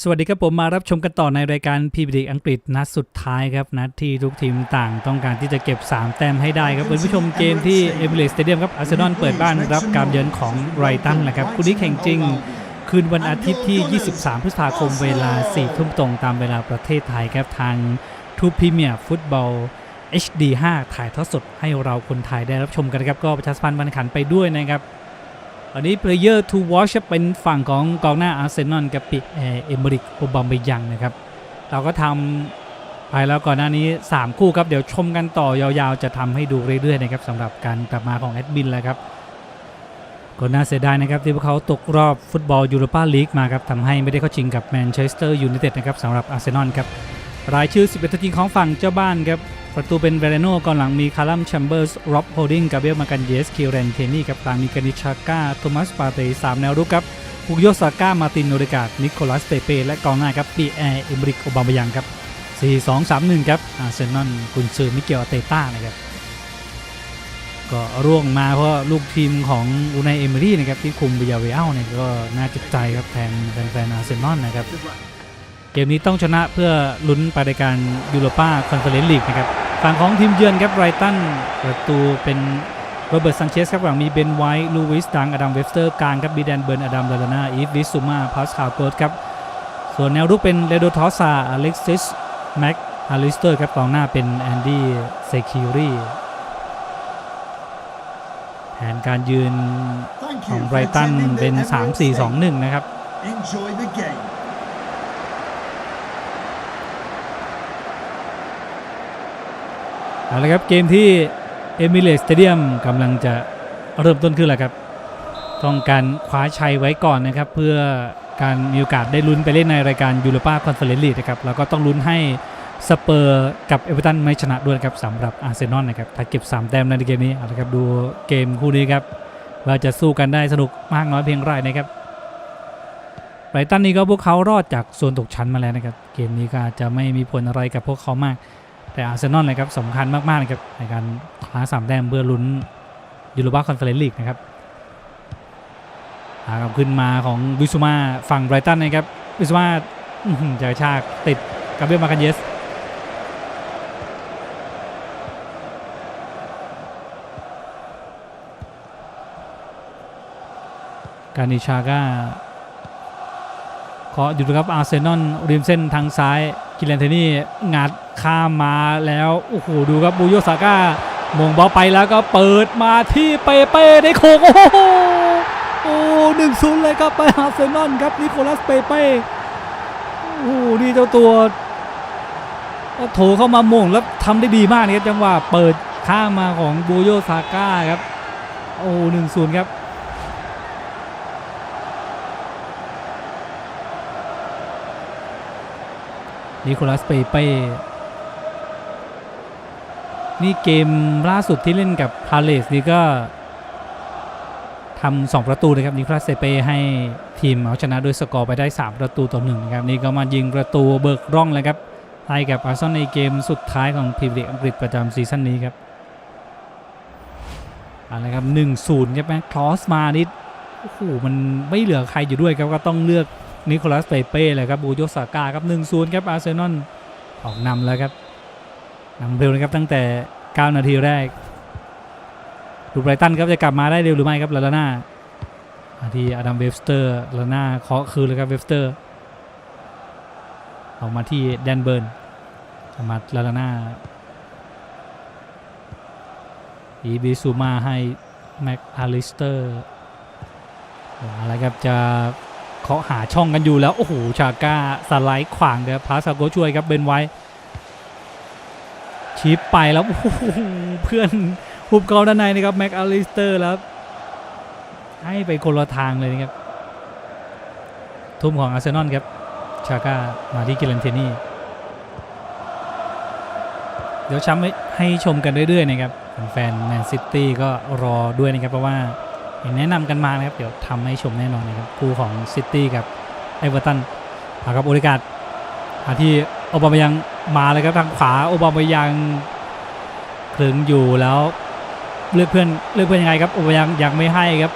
สวัสดีครับผมมารับชมกันต่อในรายการพีบีอังกฤษนัดสุดท้ายครับนัดที่ทุกทีมต่างต้องการที่จะเก็บ 3 แต้มให้ได้ครับคุณผู้ชมเกมที่เอมิเรสสเตเดียมครับอาร์เซนอลเปิดบ้านรับการเยือนของไรตันแหละครับคู่นี้แข่งจริง คืนวันอาทิตย์ที่ 23 พฤษภาคมเวลา 4 ทุ่มตรงตามเวลาประเทศไทยครับทางทูพรีเมียร์ฟุตบอล HD 5 ถ่ายทอดสดให้เราคนไทยได้รับชมกันครับก็ประชาสัมพันธ์วันขันไปด้วยนะครับ วันนี้ Player to Watch เป็นฝั่งของกองหน้าอาร์เซนอลกับปิเอเอมริกโอบามบยังนะครับ เราก็ทำไปแล้วก่อนหน้านี้ 3 คู่ครับ เดี๋ยวชมกันต่อยาวๆ จะทำให้ดูเรื่อยๆนะครับสำหรับการกลับมาของแอดมินแล้วครับก็น่าเสียดายนะครับที่พวกเขาตกรอบฟุตบอลยูโรปาลีกมาครับทำให้ไม่ได้เข้าชิงกับแมนเชสเตอร์ยูไนเต็ดนะครับสำหรับอาร์เซนอลครับรายชื่อ 11 ตัวจริงของฝั่งเจ้าบ้านครับ ประตูเป็นเวเรโนก่องหลังมีคารัมแชมเบอร์สร็อบโฮดิงกาเบียลมากันเยสคิวเรนเทนี่กับกลางมีกานิชาก้าโทมัสปาเตสามแนวรุกครับปุกโยซาก้ามาตินโนเดกาดนิโคลัสเปเป้และกองหน้าครับปีแอร์เอมริกโอบามยังครับ 4-2-3-1 ครับอาร์เซนอลกุนซือมิเกลอาเตต้านะครับก็ร่วงมาเพราะลูกทีมของอูไนเอมรี่นะครับที่คุมบิยาเวลเนี่ยก็น่าจิตใจครับแทนแฟนอาร์เซนอลนะครับ เกมนี้ต้องชนะเพื่อลุ้นไปในการยูโรป้าคอนเฟอเรนซ์ลีกนะครับ ฝั่งของทีมเยือนครับไรตันประตูเป็นโรเบิร์ตซันเชสครับหลังมีเบนไวท์ลูวิสดังอดัมเวสเตอร์กลางครับบีแดนเบิร์นอดัมลาลานาอีฟวิสซูมาพาสคาลเกิร์ตครับส่วนแนวรุกเป็นเรโดทอสซาอเล็กซิสแม็กอาริสเตอร์ครับกองหน้าเป็นแอนดี้เซคิวรีแผนการยืนของไรตันเป็น 3-4-2-1 นะครับ Enjoy the game. เอาละครับเกมที่เอมิเรสสเตเดียมกำลังจะเริ่มต้นขึ้นแล้วครับต้องการคว้าชัยไว้ก่อนนะครับ เพื่อการมีโอกาสได้ลุ้นไปเล่นในรายการยูโรปาคอนเฟอเรนซ์ลีกนะครับแล้วก็ต้องลุ้นให้สเปอร์กับเอเวอเร์ตันไม่ชนะด้วยครับสำหรับอาร์เซนอลนะครับถ้าเก็บ 3 แต้มในเกมนี้เอาละครับดูเกมคู่นี้ครับว่าจะสู้กันได้สนุกมากน้อยเพียงไรนะครับไบรตันนี่ก็พวกเขารอดจากโซนตกชั้นมาแล้วนะครับ เกมนี้ก็อาจจะไม่มีผลอะไรกับพวกเขามาก แต่อาร์เซนอลนะครับสำคัญมากๆนะครับในการคว้าสามแต้มเพื่อลุ้นยูโรปาคอนเฟอเรนซ์ลีกนะครับหากับขึ้นมาของวิสุมาฝั่งไบรตันนะครับวิสุมาจะกชากติดกาเบียลมาคันเยสการนิชาก้าเคาะอยู่นะครับอาร์เซนอลริมเส้นทางซ้ายกิเลนเทนี่งัด ข้ามมาแล้วโอ้โหดูครับบูโยซาก้ามงบอลไปแล้วก็เปิดมาที่เปเป้ได้โคงโอ้โหโอ้หนึ่งศูนย์เลยครับไปอาร์เซนอลครับนิโคลัสเปเป้โอ้โหนี่เจ้าตัวโถเข้ามามงแล้วทำได้ดีมากนะครับจังหวะเปิดข้ามมาของบูโยซาก้าครับโอ้หนึ่งศูนย์ครับนิโคลัสเปเป้ นี่เกมล่าสุดที่เล่นกับพาเลสนี่ก็ทำสองประตูนะครับนิโคลัสเปเป้ให้ทีมเอาชนะด้วยสกอร์ไปได้ 3 ประตูต่อหนึ่งนะครับนี่ก็มายิงประตูเบิกร่องเลยครับให้กับอาร์เซนอลในเกมสุดท้ายของพรีเมียร์อังกฤษประจำซีซั่นนี้ครับอาละครับ1-0ใช่ไหมคลอสมานิดโอ้โหมันไม่เหลือใครอยู่ด้วยครับก็ต้องเลือกนิโคลัสเปเป้เลยครับบูโยสาก้าครับ1 0ครับอาร์เซนอลออกนำแล้วครับ นำเร็วนะครับตั้งแต่ 9 นาทีแรกดูไบรตันครับจะกลับมาได้เร็วหรือไม่ครับลาลาน่าที่อดัมเวฟสเตอร์ลาลาน่าเคาะคืนเลยครับเวฟสเตอร์ ออกมาที่แดนเบิร์นมาลาลาน่าอีบิซูมาให้แม็กอาลิสเตอร์อะไรครับจะเขาะหาช่องกันอยู่แล้ว โอ้โห ชาก้าสไลด์ขวางเดี๋ยวพาสาโกช่วยครับเบนไว้ ชิปไปแล้วเพื่อนหุบกองด้านในนะครับแม็กอลิสเตอร์แล้ว ให้ไปคนละทางเลยนะครับ ทุ่มของอาร์เซนอลครับ ชาก้ามาที่กิลันเทนี่ เดี๋ยวช้ำให้ชมกันเรื่อยๆนะครับแฟนแมนซิตี้ก็รอด้วยนะครับ เพราะว่าแนะนำกันมานะครับ เดี๋ยวทำให้ชมแน่นอนนะครับคู่ของซิตี้กับเอเวอร์ตันมาครับโอริกาดมาที่โอบามายัง มาเลยครับทางขวาโอบามายังคลึงอยู่แล้วเลือกเพื่อนเลือกเพื่อนยังไงครับโอบามายังยังไม่ให้ครับ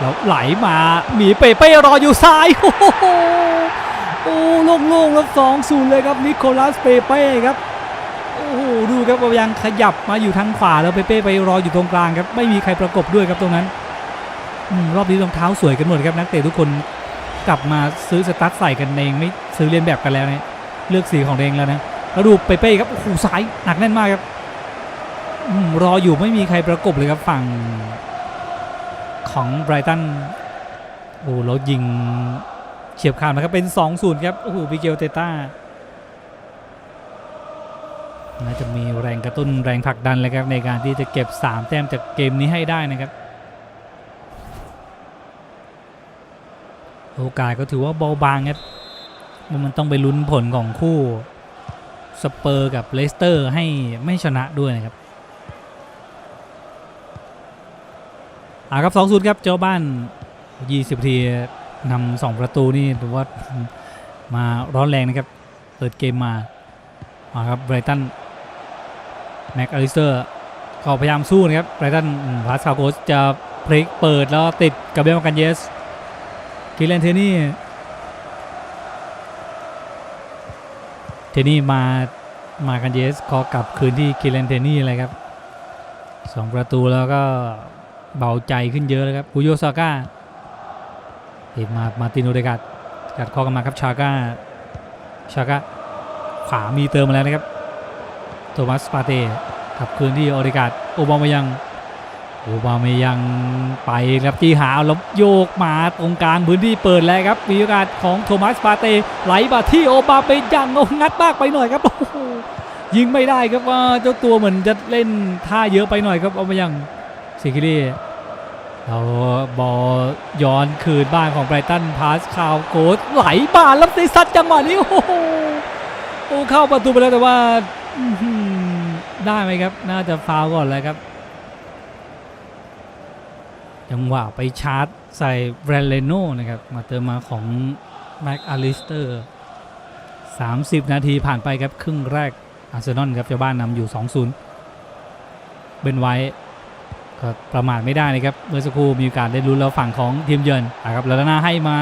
แล้วไหลมาหมีเปเป้รออยู่ซ้ายโอ้โหโอ้โล่งๆแล้วสองศูนย์เลยครับนิโคลัสเปเป้ครับโอ้โหดูครับว่ายังขยับมาอยู่ทางขวาแล้วเปเป้ไปรออยู่ตรงกลางครับไม่มีใครประกบด้วยครับตรงนั้นรอบนี้รองเท้าสวยกันหมดครับนักเตะทุกคนกลับมาซื้อสตั๊ดใส่กันเองไม่ซื้อเลียนแบบกันแล้วเนี่ย เลือกสีของเองแล้วนะแล้วดูเปเป้ครับโอ้โหสายหนักแน่นมากครับอรออยู่ไม่มีใครประกบเลยครับฝั่งของไบรตันโอ้แล้วยิงเฉียบขาดนะครับเป็น 2-0 ครับ โอ้โหบิเกลเตต้าน่าจะมีแรงกระตุ้นแรงผลักดันเลยครับ ในการที่จะเก็บ 3 แต้มจากเกมนี้ให้ได้นะครับ โอกาสก็ถือว่าเบาบางครับ มันต้องไปลุ้นผลของคู่สเปอร์กับเลสเตอร์ให้ไม่ชนะด้วยนะครับอ่าครับ2 0ครับเจ้าบ้าน 20 ทีนำ2ประตูนี่ถือว่ามาร้อนแรงนะครับ เปิดเกมมามาครับไบรตันแม็กอลิสเตอร์ก็พยายามสู้นะครับไบรตันพาสคาโกสจะพลิกเปิดแล้วติดกับเบลกันเยสกิเลนเทนี่ ทนี่มามากันเยสขอกลับคืนที่กิเลนเทนี่เลยครับสองประตูแล้วก็เบาใจขึ้นเยอะเลยครับกุโยซาก้าติดมามาตินโอเดกัดกัดคอกันมาครับชาก้าชาก้าขวามีเติมมาแล้วนะครับโทมัสปาเต้ขับคืนที่โอริกาดโอบามายัง อบามายังไปครับที่หาแล้วโยกมาตรงกลางพื้นที่เปิดแล้วครับ มีโอกาสของโทมัสปาเต้ไหลมาที่โอบาเมยังโอ้งัดมากไปหน่อยครับโอ้ยิงไม่ได้ครับว่าเจ้าตัวเหมือนจะเล่นท่าเยอะไปหน่อยครับโอบามายังซิกิลี่เราบอลย้อนคืนบ้านของไบรตันพาสคาวโกสไหลมาแล้วได้ซัดจังหวะนี้โอ้โหเข้าประตูไปแล้วแต่ว่าได้ไหมครับ น่าจะฟาวก่อนเลยครับ จังหวะไปชาร์จใส่แบรนเลโน่นะครับ มาเติมมาของแม็กอาลิสเตอร์30 นาทีผ่านไปครับ ครึ่งแรกอาร์เซนอลครับเจ้าบ้านนำอยู่ 2-0 เบนไว้ก็ประมาทไม่ได้นะครับเมื่อสักครู่มีโอกาสได้ลุ้นแล้วฝั่งของทีมเยือนนะครับแล้วหน้าให้มา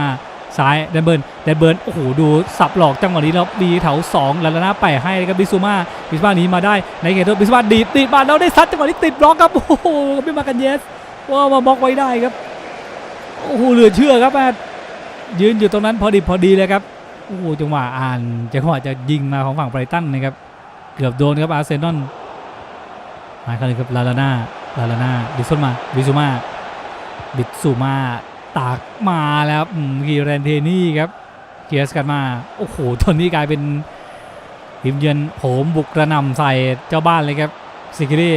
ซ้ายเดนเบิร์นเดนเบิร์นโอ้โหดูสับหลอกจังหวะนี้แล้วมีแถว2แล้วหน้าไปให้นะครับบิซูมาบิซูมานี้มาได้ในเขตโทษบิซูมาดีติดมาแล้วได้ซัดจังหวะนี้ติดบล็อกครับโอ้โหไม่มากันเยส ว่ามาบล็อกไว้ได้ครับโอ้โหเหลือเชื่อครับแมทยืนอยู่ตรงนั้นพอดีพอดีเลยครับโอ้โหจังหวะอ่านจังหวะจะยิงมาของฝั่งไบรตันนะครับ เกือบโดนครับอาร์เซนอลมาครับครับลาลาน่าลาลาน่าบิซูมาบิซูมาบิซูมาตากมาแล้วอืมกีแรนเทนี่ครับเกียสกันมาโอ้โหตอนนี้กลายเป็นทีมเยือนโหมบุกกระนำใส่เจ้าบ้านเลยครับซิกิรี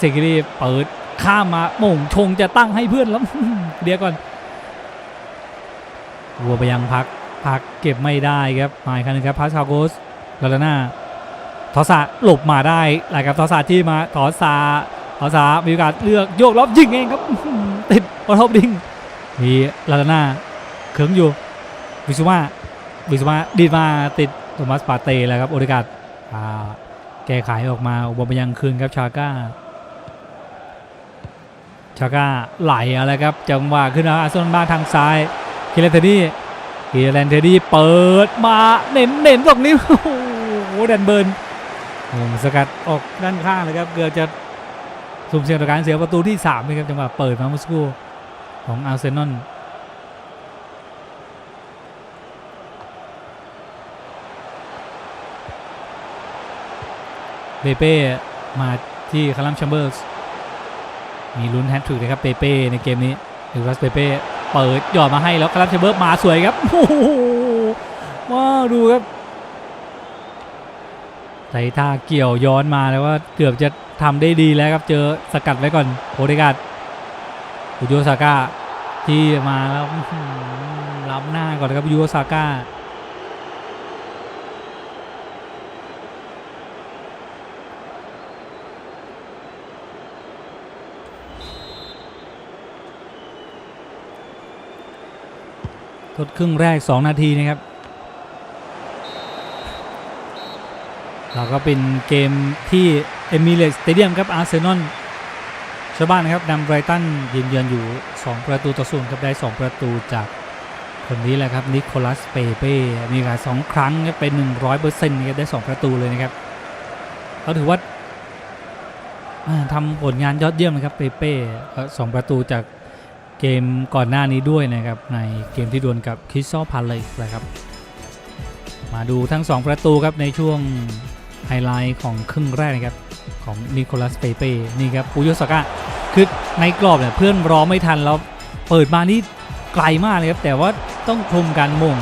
ซิกิรีเปิด ข้ามมาโมงชงจะตั้งให้เพื่อนแล้วเดี๋ยวก่อนวัวไปยังพักพักเก็บไม่ได้ครับมาอีกครั้งหนึงครับพาสคาโกสลาลาน่าทอสาหลบมาได้หลายครับทอสาที่มาทอสาทอสามีโอกาสเลือกโยกแล้วยิงเองครับติดออทอปดิงมีลาลาน่าเขิงอยู่วิสุมาวิสุมาดีดมาติดโทมัสปาเต้แล้วครับโอริกาแก้ไขออกมาอุบมายังคืนครับชาก้า ชาก้าไหลอะไรครับจังหวะขึ้นมาอาร์เซนอลบ้านทางซ้ายคิเลนเทนี่คิเลนเทนี่เปิดมาเน้นเน้นตรงนี้โอ้โหแดนเบิร์นโอ้โหสกัดออกด้านข้างเลยครับเกือบจะสุ่มเสี่ยงต่อการเสียประตูที่3เลยครับจังหวะเปิดมาเมื่อสักครู่ของอาร์เซนอลเปเป้มาที่คารัมแชมเบอร์ส มีลุ้นแฮตทริกนะครับเปเป้ในเกมนี้ดูรัสเปเป้เปิดหยอดมาให้แล้วคารัมแชเบอร์มาสวยครับโอ้โหว้าวดูครับใส่ท่าเกี่ยวย้อนมาแล้วว่าเกือบจะทำได้ดีแล้วครับเจอสกัดไว้ก่อนโอเดกาดยูโยซาก้าที่มาแล้วอื้อหือล้ำหน้าก่อนครับยูโยซาก้า ทดครึ่งแรก 2 นาทีนะครับเราก็เป็นเกมที่เอมิเรตสเตเดียมครับอาร์เซนอลชาวบ้านนะครับนำไบรตันยืนเยือนอยู่ 2 ประตูต่อศูนย์ครับได้ 2 ประตูจากคนนี้แหละครับนิโคลัสเปเป้มีกาสสองครั้งครับเป็น100เปอร์เซ็นต์ครับได้สองประตูเลยนะครับเขาถือว่าทำผลงานยอดเยี่ยมนะครับเปเป้สองประตูจาก เกมก่อนหน้านี้ด้วยนะครับ ในเกมที่ดวลกับคริสซอพาเลสนะครับ มาดูทั้ง 2 ประตูครับในช่วงไฮไลท์ของครึ่งแรกนะครับ ของนิโคลัสเปเป้นี่ครับปูโยสก้าคือในกรอบเนี่ยเพื่อนรอไม่ทันแล้วเปิดมานี่ไกลมากเลยครับ แต่ว่าต้องชมการมง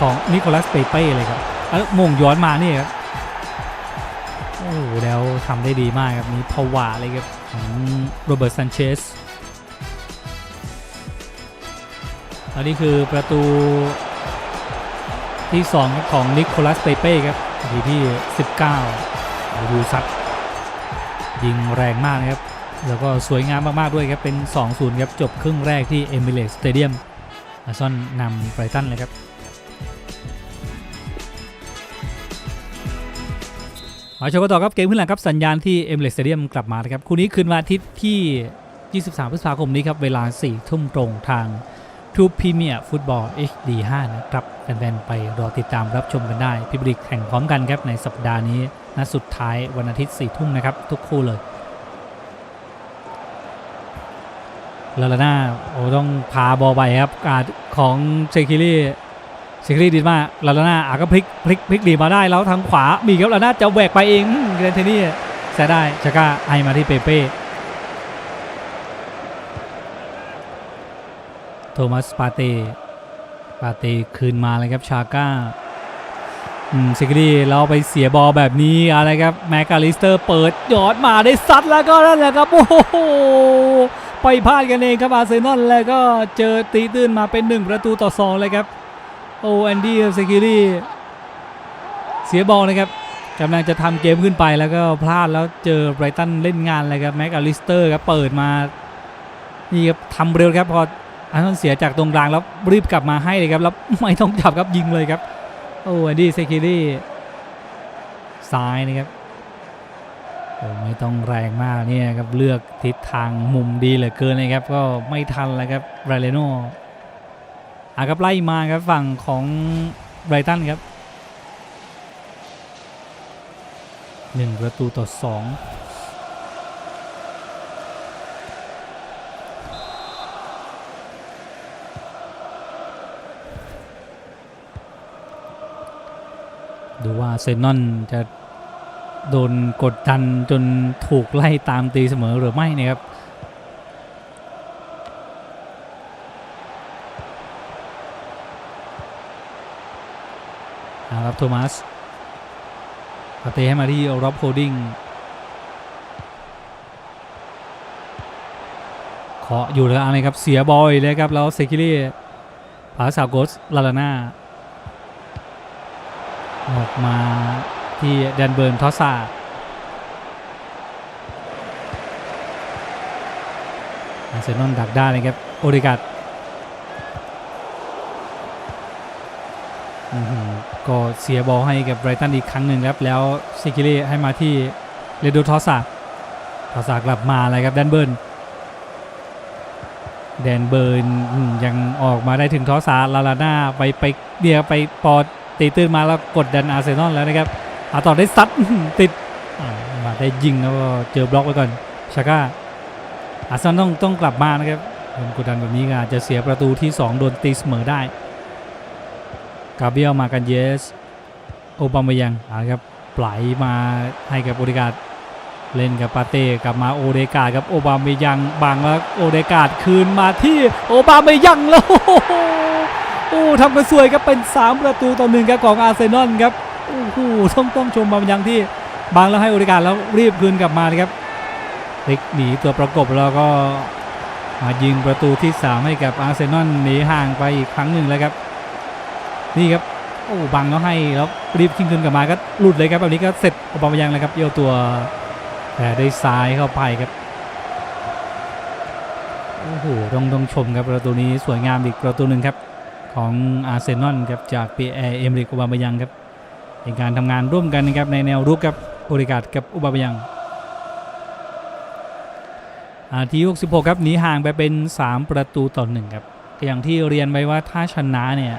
ของนิโคลัสเปเป้เลยครับแล้วมงย้อนมานี่ครับโอ้โหแล้วทำได้ดีมากครับมีภาวะเลยครับโรเบิร์ตซันเชส อันนี้คือประตูที่2ของนิโคลัสเปเป้ครับทีที่ 19ดูซัดยิงแรงมากนะครับ แล้วก็สวยงามมาก ๆ ด้วยครับ เป็น 2-0 ครับ จบครึ่งแรกที่เอมิเรตสเตเดียมอาซอนนำไบรตันเลยครับ มาชมกันต่อครับเกมขึ้นหลังครับสัญญาณที่เอมิเรตสเตเดียมกลับมานะครับ คู่นี้คืนวันอาทิตย์ที่ 23 พฤษภาคมนี้ครับ เวลา 4 ทุ่มตรงทาง ทูพีเมียฟุตบอล HD 5 นะครับแฟนๆไปรอติดตามรับชมกันได้พิบริกแข่งพร้อมกันครับในสัปดาห์นี้นัดสุดท้ายวันอาทิตย์4ทุ่มนะครับ ทุกคู่เลยลาลาน่าโอ้ต้องพาบอลไปครับการของเชคิลี่เชคิลี่ดีมากลาลาน่าอาก็พลิกพลิกพลิกดีมาได้แล้วทางขวามีครับลาลาน่าจะแหวกไปเองเกรนเทนี่แซะได้ชาก้าไอมาที่เปเป้ โทมัสปาเต้ปาเต้คืนมาเลยครับชาก้าอืมซิกรีเราไปเสียบอลแบบนี้อะไรครับแมกกาลิสเตอร์เปิดยอดมาได้ซัดแล้วก็นั่นแหละครับโอ้โหไปพลาดกันเองครับอาร์เซนอลแล้วก็เจอตีตื้นมาเป็น 1 ประตูต่อ2เลยครับโอ้แอนดี้ซิกิรีเสียบอลนะครับกำลังจะทำเกมขึ้นไปแล้วก็พลาดแล้วเจอไบรตันเล่นงานเลยครับแมกกาลิสเตอร์ครับเปิดมานี่ครับทำเร็วครับพอ อันนั้นเสียจากตรงกลางแล้วรีบกลับมาให้เลยครับแล้วไม่ต้องจับครับยิงเลยครับโอ้อันดี้เซคิรี่ซ้ายนะครับโอ้ไม่ต้องแรงมากเนี่ยครับเลือกทิศทางมุมดีเหลือเกินเลยครับก็ไม่ทันแล้วครับไรเลโน่อาครับไล่มาครับฝั่งของไรตันครับหนึ่งประตูต่อสอง ดูว่าเซนนอนจะโดนกดดันจนถูกไล่ตามตีเสมอหรือไม่นะครับนะครับโทมัสปาเตให้มาที่ร็อบโฮดดิ้งเคาะอยู่แล้วนะครับ เสียบอยเลยครับ แล้วเซคิลี่พาสาวโกสลาลาน่า ออกมาที่แดนเบิร์นทอสซาอาร์เซนอลดักได้เลยครับ โอริกัดก็เสียบอลให้กับไบรตันอีกครั้งหนึ่งครับ แล้วซิกิลีให้มาที่เรโดทอสซาทอสซากลับมาเลยครับแดนเบิร์นแดนเบิร์นยังออกมาได้ถึงทอสซาลาลาน่าไปไปเดียไปปอด ตีตื้นมาแล้วกดดันอาร์เซนอลแล้วนะครับอาต่อได้ซัดติดมาได้ยิงแล้วก็เจอบล็อกไว้ก่อนชาก้าอาร์เซนอลต้องต้องกลับมานะครับโดนกดดันแบบนี้ก็อาจจะเสียประตูที่ 2 โดนตีเสมอได้ กาเบียลมากันเยส โอบามายังอ่าครับไหลมาให้กับโอเดกาดเล่นกับปาเต้กลับมาโอเดกาดครับโอบามายังบังแล้วโอเดกาดคืนมาที่โอบามายังแล้ว โอ้ทำกันสวยครับเป็น 3 ประตูต่อหนึ่งครับของอาร์เซนอลครับโอ้โหต้องต้องชมบายังที่บางแล้วให้โอกาสแล้วรีบคืนกลับมานะครับพลิกหนีตัวประกบแล้วก็มายิงประตูที่ 3 ให้กับอาร์เซนอลหนีห่างไปอีกครั้งหนึ่งแล้วครับนี่ครับโอ้บังแล้วให้แล้วรีบทิ้งคืนกลับมาก็หลุดเลยครับแบบนี้ก็เสร็จอบายังเลยครับเยี่ยวตัวแต่ได้ซ้ายเข้าไปครับโอ้โหต้องต้องชมครับประตูนี้สวยงามอีกประตูหนึ่งครับ ของอาร์เซนอลครับจากปีแอร์เอมริกอุบาบยังครับเป็นการทำงานร่วมกันนะครับในแนวรุกครับโอริกาดกับอุบาบยังอาที66ครับหนีห่างไปเป็น 3 ประตูต่อหนึ่งครับอย่างที่เรียนไว้ว่าถ้าชนะเนี่ย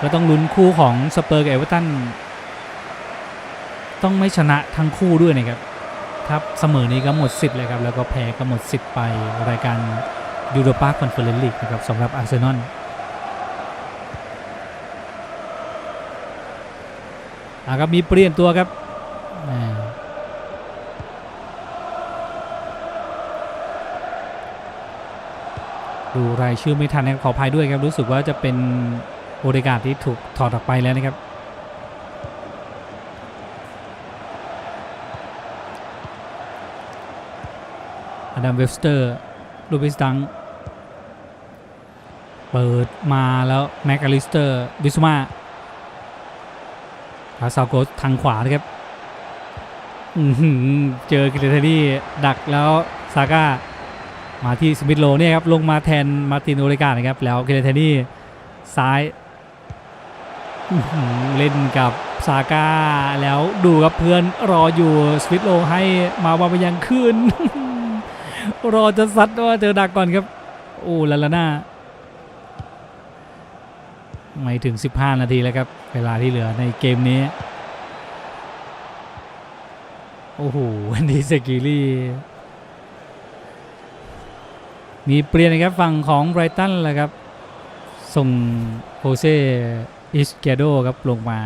ก็ต้องลุ้นคู่ของสเปอร์กับเอเวอร์ตันต้องไม่ชนะทั้งคู่ด้วยนะครับถ้าเสมอนี้ก็หมดสิทธิ์เลยครับแล้วก็แพ้ก็หมดสิทธิ์ไปรายการยูโรปาคอนเฟอเรนซ์ลีกนะครับสำหรับอาร์เซนอล อะครับมีเปลี่ยนตัวครับดูรายชื่อไม่ทันนะครับขออภัยด้วยครับรู้สึกว่าจะเป็นโอเดกาที่ถูกถอดออกไปแล้วนะครับอดัมเวสเตอร์ลูบิสดังเปิดมาแล้วแม็กอลิสเตอร์บิสมา พาซาโกทางขวานะครับเจอกิเลเทนี่ดักแล้วซาก้ามาที่สมิธโลเนี่ยครับลงมาแทนมาร์ตินโอเลกานะครับแล้วเคเลเทนี่ซ้ายเล่นกับซาก้าแล้วดูกับเพื่อนรออยู่สมิธโลให้มาบาบายังคืน รอจะซัดว่าเจอดักก่อนครับ โอ้ลาลาน่า ไม่ถึง 15 นาทีแล้วครับ เวลาที่เหลือในเกมนี้ โอ้โหวันนี้สกิลี่มีเปลี่ยนนะครับฝั่งของไบรตันแหละครับ ส่งโฮเซอิสเกโดครับลงมา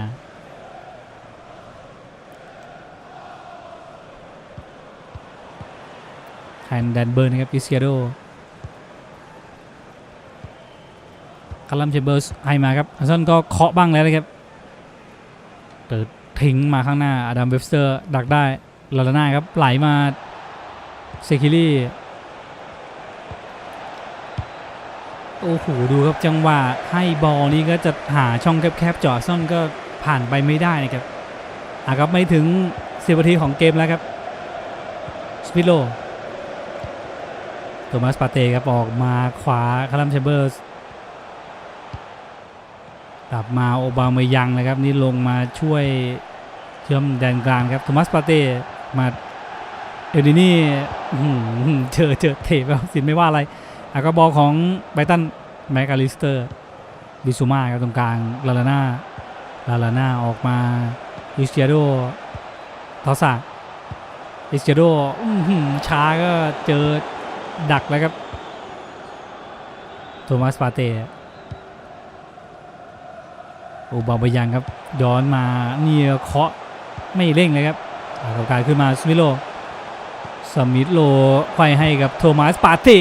แทนแดนเบิร์นนะครับอิสเกโด คาลัมเชเบอร์สให้มาครับฮัสซันก็เคาะบ้างแล้วนะครับเปิดทิ้งมาข้างหน้าอดัมเวบสเตอร์ดักได้ลาลาน่าครับไหลมาเซคิลี่โอ้โหดูครับจังหวะให้บอลนี่ก็จะหาช่องแคบๆจาะซ่อนก็ผ่านไปไม่ได้นะครับอะครับไม่ถึงสิบนาทีของเกมแล้วครับสปิโลโทมัสปาเต้ครับออกมาขวาคารัมเชเบอร์ส กลับมาโอบามายังนะครับ นี่ลงมาช่วยเชื่อมแดนกลางครับโทมัสปาเต้มาเอลดินี่เจอเจอเทปแล้วสินไม่ว่าอะไรอากาบอลของไบรตันแมกาลิสเตอร์บิซูมาครับตรงกลางลาลาน่าลาลาน่าออกมาอิสเจโดทอสาอิสเจโดช้าก็เจอดักแล้วครับโทมัสปาเต้ โอบาบยังครับย้อนมาเนี่ยเคาะไม่เร่งเลยครับอ่ากลางขึ้นมาสมิโลสมิโลไขว้ให้กับโทมัสปาเต้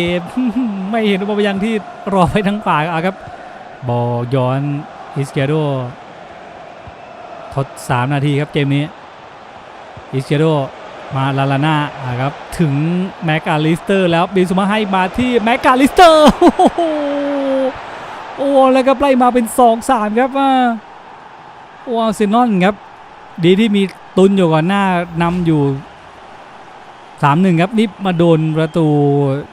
ไม่เห็นบอลยังที่รอไปทั้งฝ่ายครับ บอลย้อนอิสเกโดทด 3 นาทีครับเกมนี้อิสเกโดมาลาลาน่าอะครับถึงแม็กาลิสเตอร์แล้วบินสุมาให้มาที่แม็กาลิสเตอร์ โอ้แล้วก็ไล่มาเป็น 2-3 ครับว่าโอ้อาร์เซนอลครับ ดีที่มีตุนอยู่ก่อนหน้านำอยู่สามหนึ่งครับนี่มาโดนประตู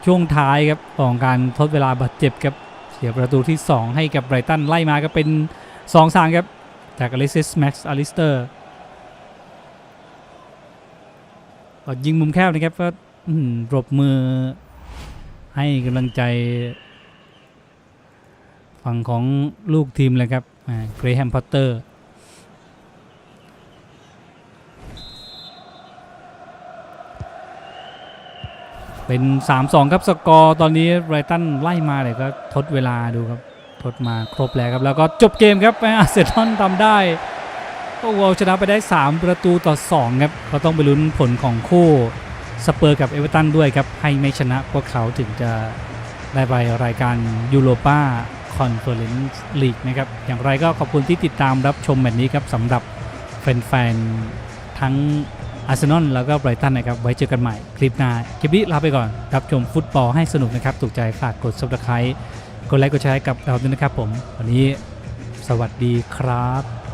ช่วงท้ายครับของการทดเวลาบาดเจ็บครับเสียประตูที่ 2 ให้กับไบรตันไล่มาก็เป็น2อสามครับ จากอลิซิสแม็กซ์อลิสเตอร์ก็ยิงมุมแคบนะครับก็หือปรบมือให้กำลังใจ ฝั่งของลูกทีมเลยครับเกรแฮมพอตเตอร์เป็น 3-2 ครับ สกอร์ตอนนี้ไรตันไล่มาเลยก็ทดเวลาดูครับ ทดมาครบแล้วครับ แล้วก็จบเกมครับอาร์เซนอลทำได้ก็วอลชนะไปได้ 3 ประตูต่อ 2 ครับก็ต้องไปลุ้นผลของคู่สเปอร์กับเอเวอร์ตันด้วยครับ ให้ไม่ชนะพวกเขาถึงจะได้ไปรายการยูโรปา คอนเฟอเรนซ์ลีกนะครับ อย่างไรก็ขอบคุณที่ติดตามรับชมแบบนี้ครับสำหรับแฟนๆ ทั้งอาร์เซนอลแล้วก็ไบรตันนะครับ ไว้เจอกันใหม่คลิปหน้าคลิปนี้ลาไปก่อน รับชมฟุตบอลให้สนุกนะครับ ถูกใจฝากกด subscribe กดไลค์กดแชร์กับเราด้วยนะครับผม วันนี้สวัสดีครับ